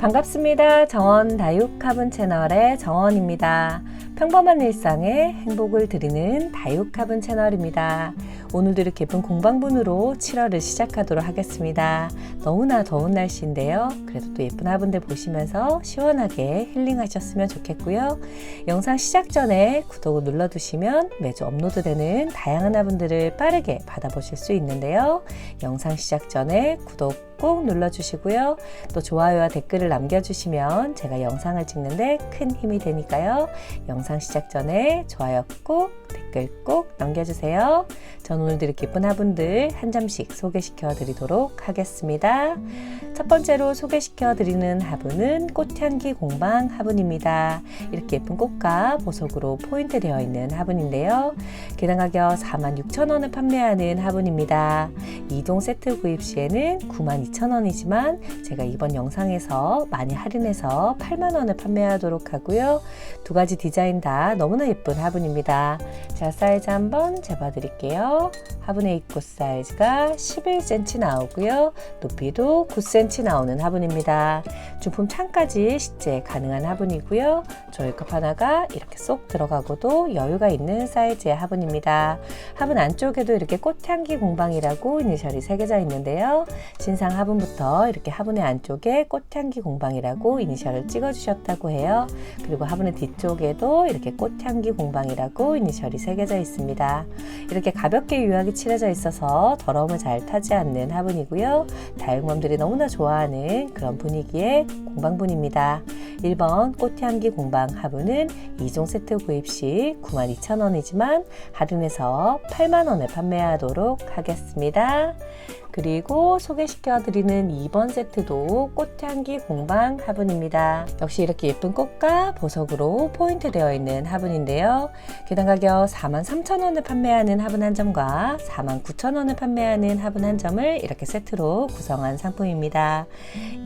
반갑습니다. 정원 다육 화분 채널의 정원입니다. 평범한 일상에 행복을 드리는 다육 화분 채널입니다. 오늘도 이렇게 예쁜 공방분으로 7월을 시작하도록 하겠습니다. 너무나 더운 날씨인데요. 그래도 또 예쁜 화분들 보시면서 시원하게 힐링하셨으면 좋겠고요. 영상 시작 전에 구독을 눌러두시면 매주 업로드되는 다양한 화분들을 빠르게 받아보실 수 있는데요. 영상 시작 전에 구독 꼭 눌러주시고요. 또 좋아요와 댓글을 남겨주시면 제가 영상을 찍는데 큰 힘이 되니까요. 영상 시작 전에 좋아요 꼭 댓글 꼭 남겨주세요. 전 오늘도 이렇게 예쁜 화분들 한 점씩 소개시켜 드리도록 하겠습니다. 첫 번째로 소개시켜 드리는 화분은 꽃향기 공방 화분입니다. 이렇게 예쁜 꽃과 보석으로 포인트 되어 있는 화분인데요. 개당 가격 46,000원을 판매하는 화분입니다. 2종 세트 구입 시에는 92,000원이지만 제가 이번 영상에서 많이 할인해서 8만원을 판매하도록 하고요. 두 가지 디자인 다 너무나 예쁜 화분입니다. 자, 사이즈 한번 재봐 드릴게요. 화분의 입구 사이즈가 11cm 나오고요. 높이도 9cm 나오는 화분입니다. 중품 창까지 식재 가능한 화분이고요. 조이컵 하나가 이렇게 쏙 들어가고도 여유가 있는 사이즈의 화분입니다. 화분 안쪽에도 이렇게 꽃향기 공방이라고 이니셜이 새겨져 있는데요. 신상 화분부터 이렇게 화분의 안쪽에 꽃향기 공방이라고 이니셜을 찍어 주셨다고 해요. 그리고 화분의 뒤쪽에도 이렇게 꽃향기 공방이라고 이니셜이 새겨져 있습니다. 이렇게 가볍게 유하게 칠해져 있어서 더러움을 잘 타지 않는 화분이고요. 다육맘들이 너무나 좋아하는 그런 분위기의 공방분입니다. 1번 꽃향기 공방 화분은 2종 세트 구입 시 92,000원이지만 할인해서 8만원에 판매하도록 하겠습니다. 그리고 소개시켜 드리는 2번 세트도 꽃향기 공방 화분입니다. 역시 이렇게 예쁜 꽃과 보석으로 포인트 되어 있는 화분인데요. 개당 가격 43,000원을 판매하는 화분 한 점과 49,000원을 판매하는 화분 한 점을 이렇게 세트로 구성한 상품입니다.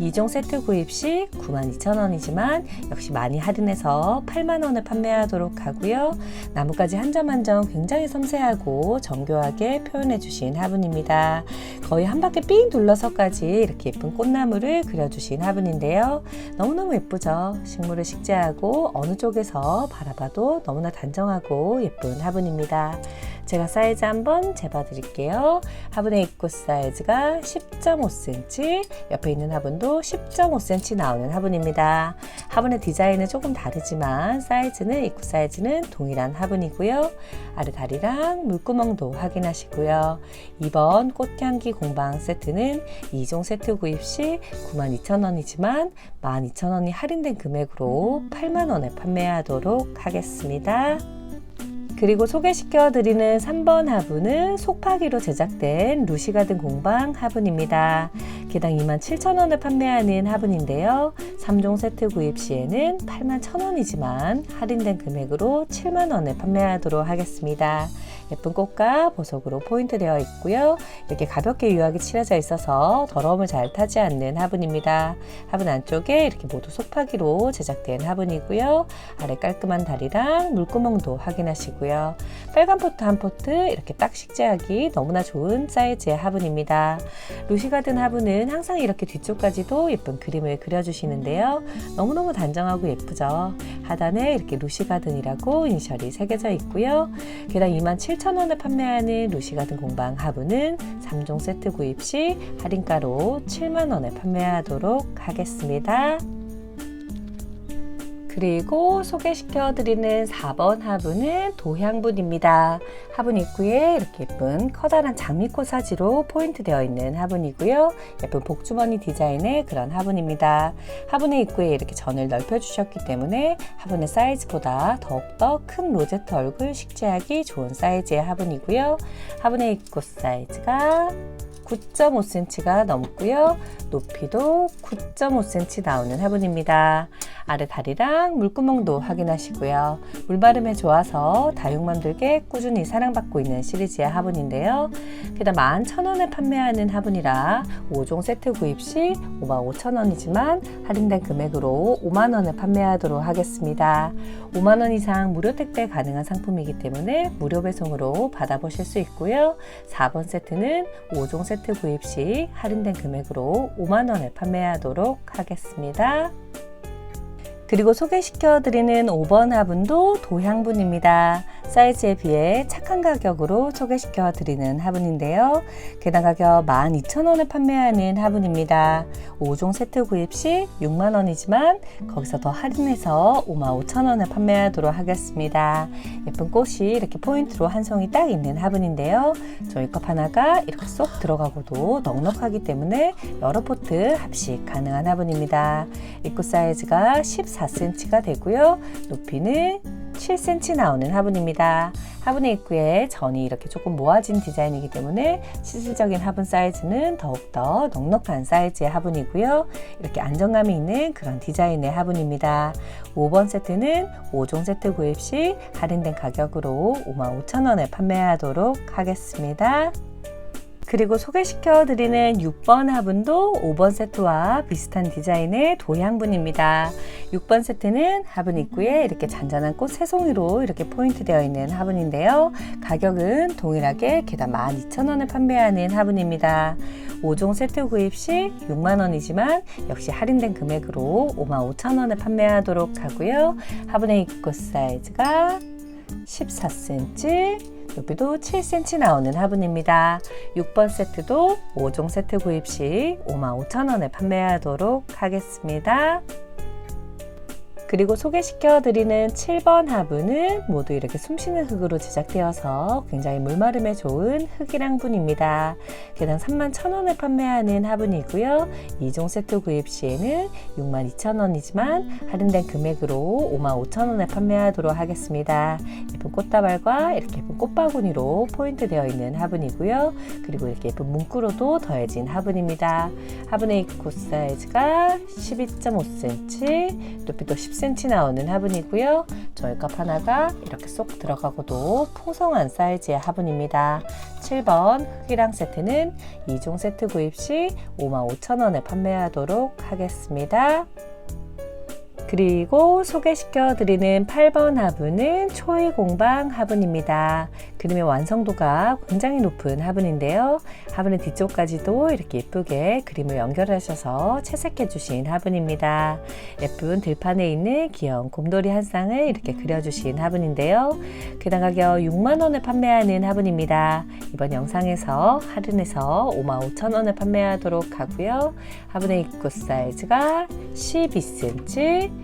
2종 세트 구입 시 92,000원이지만 역시 많이 할인해서 8만원을 판매하도록 하고요. 나뭇가지 한 점 한 점 굉장히 섬세하고 정교하게 표현해 주신 화분입니다. 거의 한 바퀴 삥 둘러서까지 이렇게 예쁜 꽃나무를 그려주신 화분인데요. 너무너무 예쁘죠? 식물을 식재하고 어느 쪽에서 바라봐도 너무나 단정하고 예쁜 화분입니다. 제가 사이즈 한번 재봐 드릴게요. 화분의 입구 사이즈가 10.5cm, 옆에 있는 화분도 10.5cm 나오는 화분입니다. 화분의 디자인은 조금 다르지만 사이즈는 입구 사이즈는 동일한 화분이고요. 아래 다리랑 물구멍도 확인하시고요. 2번 꽃향기 공방 세트는 2종 세트 구입 시 92,000원이지만 12,000원이 할인된 금액으로 8만원에 판매하도록 하겠습니다. 그리고 소개시켜 드리는 3번 화분은 속파기로 제작된 루시가든 공방 화분입니다. 개당 27,000원을 판매하는 화분인데요. 3종 세트 구입 시에는 81,000원이지만 할인된 금액으로 7만원에 판매하도록 하겠습니다. 예쁜 꽃과 보석으로 포인트되어 있고요. 이렇게 가볍게 유화기 칠해져 있어서 더러움을 잘 타지 않는 화분입니다. 화분 안쪽에 이렇게 모두 소파기로 제작된 화분이고요. 아래 깔끔한 다리랑 물구멍도 확인하시고요. 빨간 포트 한 포트 이렇게 딱 식재하기 너무나 좋은 사이즈의 화분입니다. 루시가든 화분은 항상 이렇게 뒤쪽까지도 예쁜 그림을 그려주시는데요. 너무너무 단정하고 예쁘죠. 하단에 이렇게 루시가든이라고 인셜이 새겨져 있고요. 계단 2만 7 7,000원에 판매하는 루시 가든 공방 하부는 3종 세트 구입 시 할인가로 7만원에 판매하도록 하겠습니다. 그리고 소개시켜 드리는 4번 화분은 도향분입니다. 화분 입구에 이렇게 예쁜 커다란 장미꽃 사지로 포인트 되어 있는 화분이고요. 예쁜 복주머니 디자인의 그런 화분입니다. 화분의 입구에 이렇게 전을 넓혀 주셨기 때문에 화분의 사이즈보다 더욱더 큰 로제트 얼굴 식재하기 좋은 사이즈의 화분이고요. 화분의 입구 사이즈가 9.5cm가 넘고요. 높이도 9.5cm 나오는 화분입니다. 아래 다리랑 물구멍도 확인하시고요. 물마름에 좋아서 다육맘들께 꾸준히 사랑받고 있는 시리즈의 화분인데요. 게다가 11,000원에 판매하는 화분이라 5종 세트 구입 시 55,000원이지만 할인된 금액으로 5만원에 판매하도록 하겠습니다. 5만원 이상 무료 택배 가능한 상품이기 때문에 무료 배송으로 받아보실 수 있고요. 4번 세트는 5종 세트 구입 시 할인된 금액으로 5만원에 판매하도록 하겠습니다. 그리고 소개시켜 드리는 5번 화분도 도향분입니다. 사이즈에 비해 착한 가격으로 소개시켜 드리는 화분인데요. 개당 가격 12,000원에 판매하는 화분입니다. 5종 세트 구입 시 6만원이지만 거기서 더 할인해서 55,000원에 판매하도록 하겠습니다. 예쁜 꽃이 이렇게 포인트로 한 송이 딱 있는 화분인데요. 저희 컵 하나가 이렇게 쏙 들어가고도 넉넉하기 때문에 여러 포트 합식 가능한 화분입니다. 입구 사이즈가 14cm가 되고요. 높이는 7cm 나오는 화분입니다. 화분의 입구에 전이 이렇게 조금 모아진 디자인이기 때문에 실질적인 화분 사이즈는 더욱더 넉넉한 사이즈의 화분이고요. 이렇게 안정감이 있는 그런 디자인의 화분입니다. 5번 세트는 5종 세트 구입 시 할인된 가격으로 55,000원에 판매하도록 하겠습니다. 그리고 소개시켜 드리는 6번 화분도 5번 세트와 비슷한 디자인의 도향분입니다. 6번 세트는 화분 입구에 이렇게 잔잔한 꽃 새송이로 이렇게 포인트 되어 있는 화분인데요. 가격은 동일하게 개당 12,000원에 판매하는 화분입니다. 5종 세트 구입 시 6만원이지만 역시 할인된 금액으로 55,000원에 판매하도록 하고요. 화분의 입구 사이즈가 14cm, 높이도 7cm 나오는 화분입니다. 6번 세트도 5종 세트 구입 시 55,000원에 판매하도록 하겠습니다. 그리고 소개시켜 드리는 7번 화분은 모두 이렇게 숨쉬는 흙으로 제작되어서 굉장히 물마름에 좋은 흙이랑 분입니다. 개당 31,000원에 판매하는 화분이고요. 2종 세트 구입 시에는 62,000원이지만 할인된 금액으로 55,000원에 판매하도록 하겠습니다. 예쁜 꽃다발과 이렇게 예쁜 꽃바구니로 포인트 되어 있는 화분이고요. 그리고 이렇게 예쁜 문구로도 더해진 화분입니다. 화분의 입구 사이즈가 12.5cm, 높이도 10cm 나오는 화분이고요. 저희 컵 하나가 이렇게 쏙 들어가고도 풍성한 사이즈의 화분입니다. 7번 흑이랑 세트는 2종 세트 구입 시 55,000원에 판매하도록 하겠습니다. 그리고 소개시켜 드리는 8번 화분은 초이 공방 화분입니다. 그림의 완성도가 굉장히 높은 화분인데요. 화분의 뒤쪽까지도 이렇게 예쁘게 그림을 연결하셔서 채색해 주신 화분입니다. 예쁜 들판에 있는 귀여운 곰돌이 한 쌍을 이렇게 그려주신 화분인데요. 개당 가격 6만원에 판매하는 화분입니다. 이번 영상에서 할인해서 55,000원에 판매하도록 하고요. 화분의 입구 사이즈가 12cm,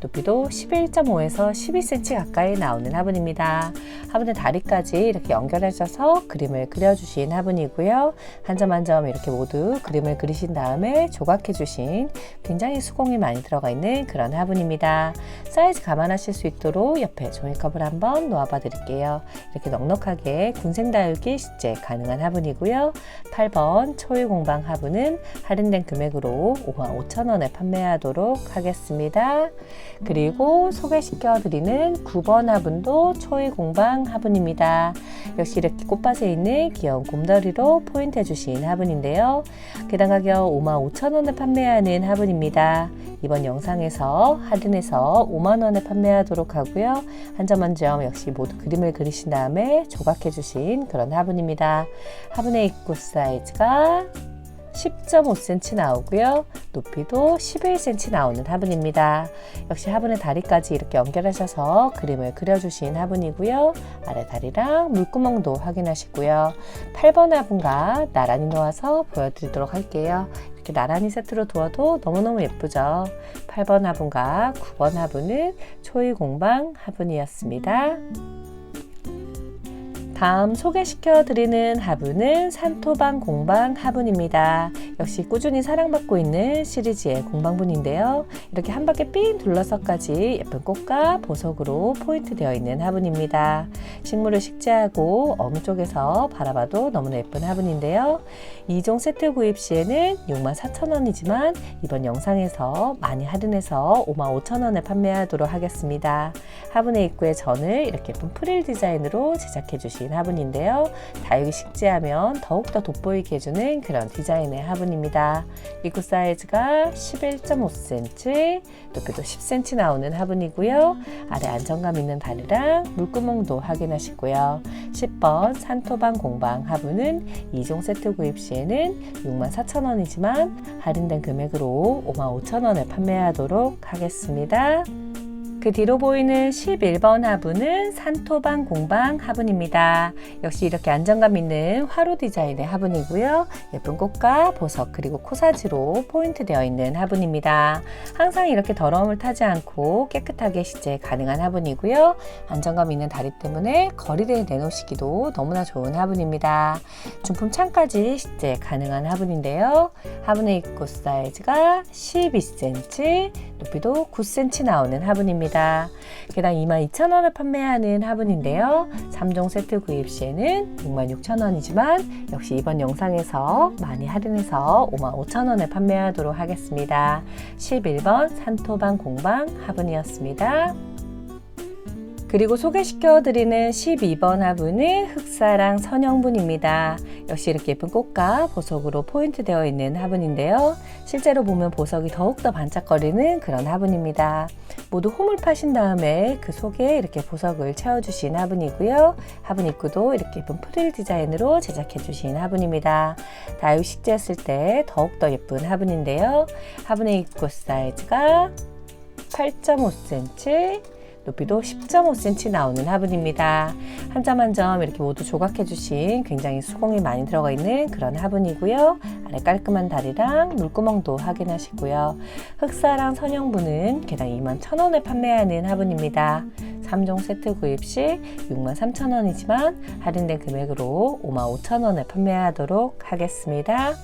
높이도 11.5에서 12cm 가까이 나오는 화분입니다. 화분의 다리까지 이렇게 연결하셔서 그림을 그려주신 화분이고요. 한 점 한 점 이렇게 모두 그림을 그리신 다음에 조각해 주신 굉장히 수공이 많이 들어가 있는 그런 화분입니다. 사이즈 감안하실 수 있도록 옆에 종이컵을 한번 놓아봐 드릴게요. 이렇게 넉넉하게 군생 다육이 실제 가능한 화분이고요. 8번 초일 공방 화분은 할인된 금액으로 55,000원에 판매하도록 하겠습니다. 그리고 소개시켜 드리는 9번 화분도 초이 공방 화분입니다. 역시 이렇게 꽃밭에 있는 귀여운 곰돌이로 포인트 해주신 화분인데요. 개당 가격 55,000원에 판매하는 화분입니다. 이번 영상에서 할인해서 5만원에 판매하도록 하고요. 한 점 한 점 역시 모두 그림을 그리신 다음에 조각해 주신 그런 화분입니다. 화분의 입구 사이즈가 10.5cm 나오고요. 높이도 11cm 나오는 화분입니다. 역시 화분의 다리까지 이렇게 연결하셔서 그림을 그려주신 화분이고요. 아래 다리랑 물구멍도 확인하시고요. 8번 화분과 나란히 놓아서 보여드리도록 할게요. 이렇게 나란히 세트로 두어도 너무너무 예쁘죠. 8번 화분과 9번 화분은 초이 공방 화분이었습니다. 다음 소개시켜 드리는 화분은 산토방 공방 화분입니다. 역시 꾸준히 사랑받고 있는 시리즈의 공방분인데요. 이렇게 한 바퀴 삥 둘러서까지 예쁜 꽃과 보석으로 포인트 되어 있는 화분입니다. 식물을 식재하고 어묵 쪽에서 바라봐도 너무나 예쁜 화분인데요. 2종 세트 구입 시에는 64,000원이지만 이번 영상에서 많이 할인해서 55,000원에 판매하도록 하겠습니다. 화분의 입구에 전을 이렇게 예쁜 프릴 디자인으로 제작해 주신 화분인데요. 다육이 식재하면 더욱더 돋보이게 해주는 그런 디자인의 화분입니다. 입구 사이즈가 11.5cm, 높이도 10cm 나오는 화분이고요. 아래 안정감 있는 다리랑 물구멍도 확인하시고요. 10번 산토방 공방 화분은 2종 세트 구입 시에는 64,000원이지만 할인된 금액으로 55,000원에 판매하도록 하겠습니다. 그 뒤로 보이는 11번 화분은 산토방 공방 화분입니다. 역시 이렇게 안정감 있는 화로 디자인의 화분이고요. 예쁜 꽃과 보석 그리고 코사지로 포인트 되어 있는 화분입니다. 항상 이렇게 더러움을 타지 않고 깨끗하게 식재 가능한 화분이고요. 안정감 있는 다리 때문에 거리를 내놓으시기도 너무나 좋은 화분입니다. 중품 창까지 식재 가능한 화분인데요. 화분의 입구 사이즈가 12cm, 높이도 9cm 나오는 화분입니다. 개당 22,000원에 판매하는 화분인데요. 3종 세트 구입 시에는 66,000원이지만 역시 이번 영상에서 많이 할인해서 55,000원에 판매하도록 하겠습니다. 11번 산토방 공방 화분이었습니다. 그리고 소개시켜 드리는 12번 화분은 흑사랑 선형분입니다. 역시 이렇게 예쁜 꽃과 보석으로 포인트 되어 있는 화분인데요. 실제로 보면 보석이 더욱더 반짝거리는 그런 화분입니다. 모두 홈을 파신 다음에 그 속에 이렇게 보석을 채워주신 화분이고요. 화분 입구도 이렇게 예쁜 프릴 디자인으로 제작해 주신 화분입니다. 다육 식재했을 때 더욱더 예쁜 화분인데요. 화분의 입구 사이즈가 8.5cm, 높이도 10.5cm 나오는 화분입니다. 한 점 한 점 이렇게 모두 조각해 주신 굉장히 수공이 많이 들어가 있는 그런 화분이고요. 아래 깔끔한 다리랑 물구멍도 확인하시고요. 흑사랑 선형분은 개당 21,000원에 판매하는 화분입니다. 3종 세트 구입 시 63,000원이지만 할인된 금액으로 55,000원에 판매하도록 하겠습니다.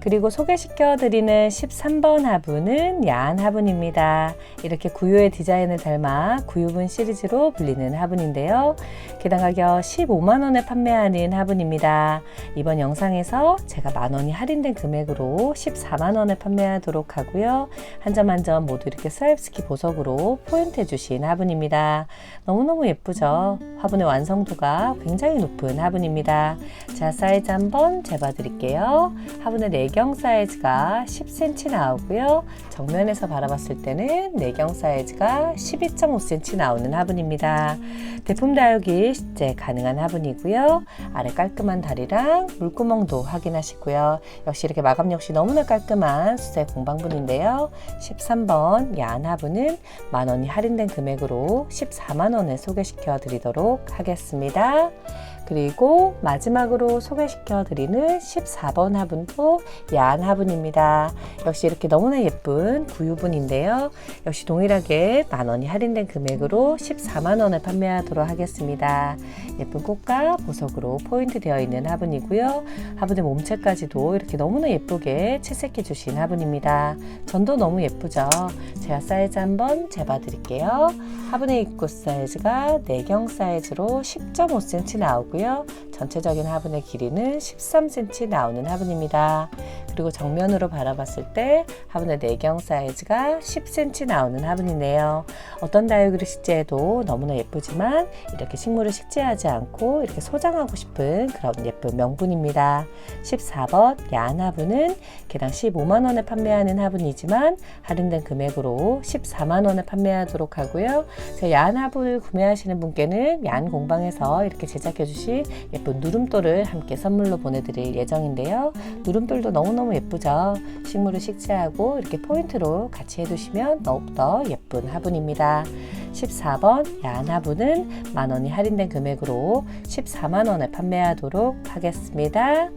그리고 소개시켜 드리는 13번 화분은 야한 화분입니다. 이렇게 구유의 디자인을 닮아 구유분 시리즈로 불리는 화분인데요. 개당 가격 15만 원에 판매하는 화분입니다. 이번 영상에서 제가 만 원이 할인된 금액으로 14만 원에 판매하도록 하고요. 한 점 한 점 모두 이렇게 스와이프스키 보석으로 포인트 해 주신 화분입니다. 너무너무 예쁘죠? 화분의 완성도가 굉장히 높은 화분입니다. 자, 사이즈 한번 재봐 드릴게요. 화분의 내경 사이즈가 10cm 나오고요. 정면에서 바라봤을 때는 내경 사이즈가 12.5cm 나오는 화분입니다. 대품 다육이 실제 가능한 화분이고요. 아래 깔끔한 다리랑 물구멍도 확인하시고요. 역시 이렇게 마감 역시 너무나 깔끔한 수제 공방분인데요. 13번 야한 화분은 만원이 할인된 금액으로 14만원에 소개시켜 드리도록 하겠습니다. 그리고 마지막으로 소개시켜 드리는 14번 화분도 야한 화분입니다. 역시 이렇게 너무나 예쁜 구유분인데요. 역시 동일하게 만원이 할인된 금액으로 14만원에 판매하도록 하겠습니다. 예쁜 꽃과 보석으로 포인트 되어 있는 화분이고요. 화분의 몸체까지도 이렇게 너무나 예쁘게 채색해 주신 화분입니다. 전도 너무 예쁘죠? 제가 사이즈 한번 재봐 드릴게요. 화분의 입구 사이즈가 내경 사이즈로 10.5cm 나오고요. 要。 전체적인 화분의 길이는 13cm 나오는 화분입니다. 그리고 정면으로 바라봤을 때 화분의 내경 사이즈가 10cm 나오는 화분이네요. 어떤 다육이를 식재해도 너무나 예쁘지만 이렇게 식물을 식재하지 않고 이렇게 소장하고 싶은 그런 예쁜 명분입니다. 14번 야한 화분은 개당 15만원에 판매하는 화분이지만 할인된 금액으로 14만원에 판매하도록 하고요. 제 야한 화분을 구매하시는 분께는 야한 공방에서 이렇게 제작해 주신 예쁜 누름돌을 함께 선물로 보내드릴 예정인데요. 누름돌도 너무너무 예쁘죠? 식물을 식재하고 이렇게 포인트로 같이 해두시면 더욱더 예쁜 화분입니다. 14번 야한 화분은 만원이 할인된 금액으로 14만원에 판매하도록 하겠습니다.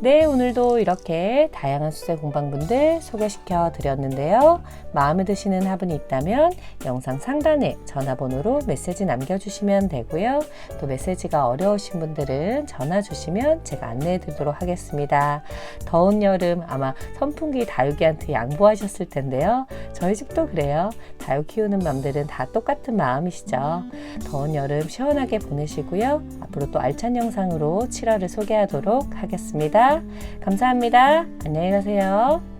네, 오늘도 이렇게 다양한 수제 공방분들 소개시켜 드렸는데요. 마음에 드시는 화분이 있다면 영상 상단에 전화번호로 메시지 남겨주시면 되고요. 또 메시지가 어려우신 분들은 전화 주시면 제가 안내해 드리도록 하겠습니다. 더운 여름 아마 선풍기 다육이한테 양보하셨을 텐데요. 저희 집도 그래요. 다육 키우는 맘들은 다 똑같은 마음이시죠. 더운 여름 시원하게 보내시고요. 앞으로 또 알찬 영상으로 7월을 소개하도록 하겠습니다. 감사합니다. 안녕히 가세요.